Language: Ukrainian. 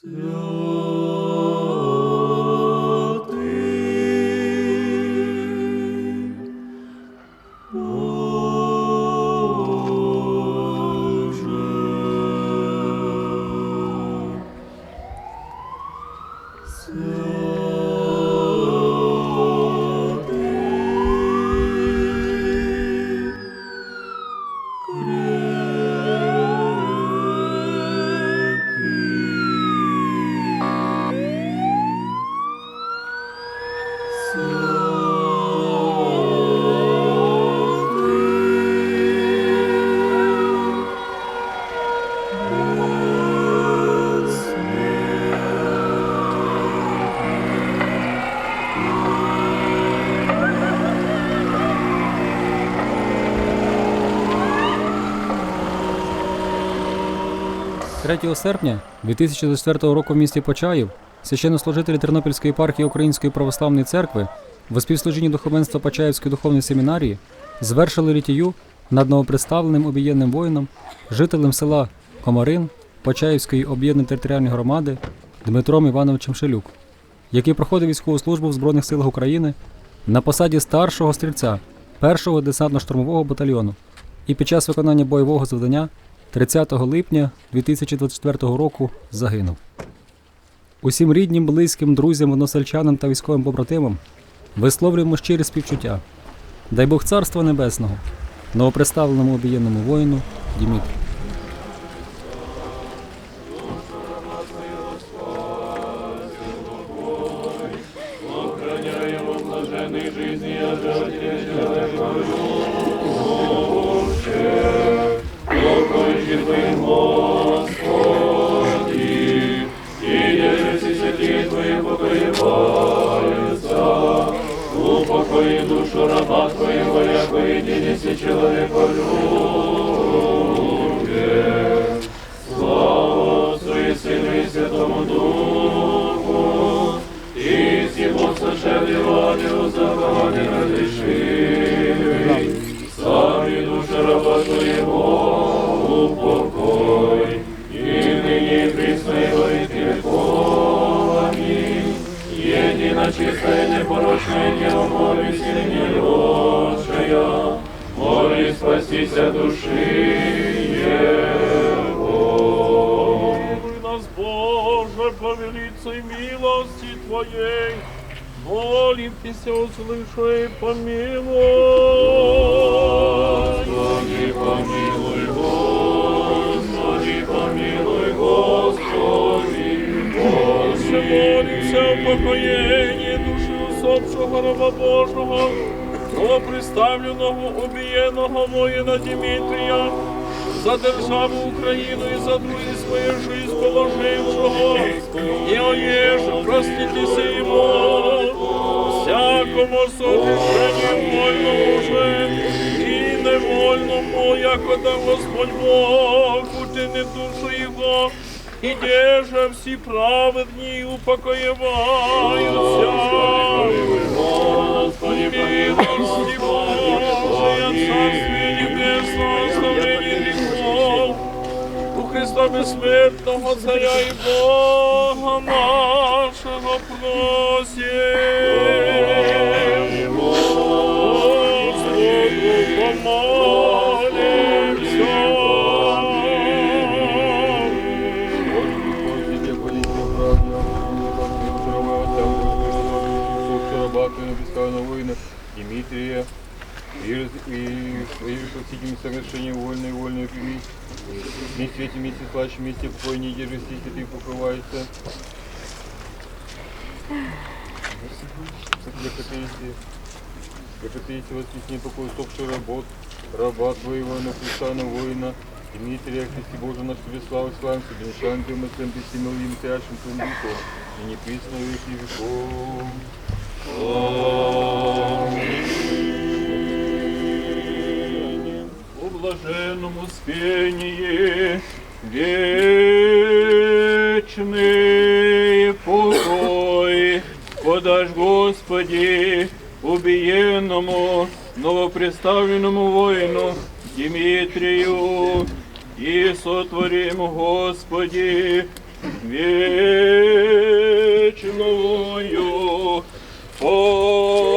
So 3 серпня 2024 року в місті Почаїв священнослужителі Тернопільської єпархії Української православної церкви в співслужінні духовенства Почаївської духовної семінарії звершили літію над новопредставленим об'єднаним воїном, жителем села Комарин Почаївської об'єднаної територіальної громади Дмитром Івановичем Шелюк, який проходив військову службу в Збройних силах України на посаді старшого стрільця 1-го десантно-штурмового батальйону і під час виконання бойового завдання 30 липня 2024 року загинув. Усім ріднім, близьким, друзям, односельчанам та військовим побратимам висловлюємо щирі співчуття. Дай Бог царства небесного, новопредставленому об'єднаному воїну Дімітрі. Упокої душу раба Твоего, яко единице человеколюбе. Слава Отцу и Сыну и Святому Духу, и всему сошедеванию заповани разреши. Сами душа раба Твоего упокой, Едино чистая, непорочная Дева, молись и милосшая, моли спастися души Его. Нас, Боже, по велицей милости Твоей. Молим Тебя, услыши, помилуй. Господи, помилуй, Господи, помилуй, Господи, Молимся, молимся о усопшего раба Божого, новоприставленного, убиенного воїна Дмитрія, за державу Україну і за другі своє жизнь положившого, і оєже, проститися йому, всякому согрішенню вольному же і невольному, яко да Господь Бог, утини душу його, і де же всі праведні упокоєваються. Господи, Милости Божия, царстві Небесного, оставление грехов, у Христа безсмертного Царя и Бога нашого просим. Дмитрия и, и, и спасительным совершением вольной вольной прими. Вместе этим, вместе плачем, вместе покой не держи, если ты покрывается. Прекратите, прекратите воскресение покой усопший работ, раба твоего, на воина, Дмитрия, Христе Боже, наш тебе славу славим, тебе нечаем ты мыслям, ты всеми милым тяжким твоим духом, и не присно веки веков. блаженном успении вечный покой подашь, Господи, убиенному новоприставленному воину Димитрию и сотворимо Господи, вечную покой.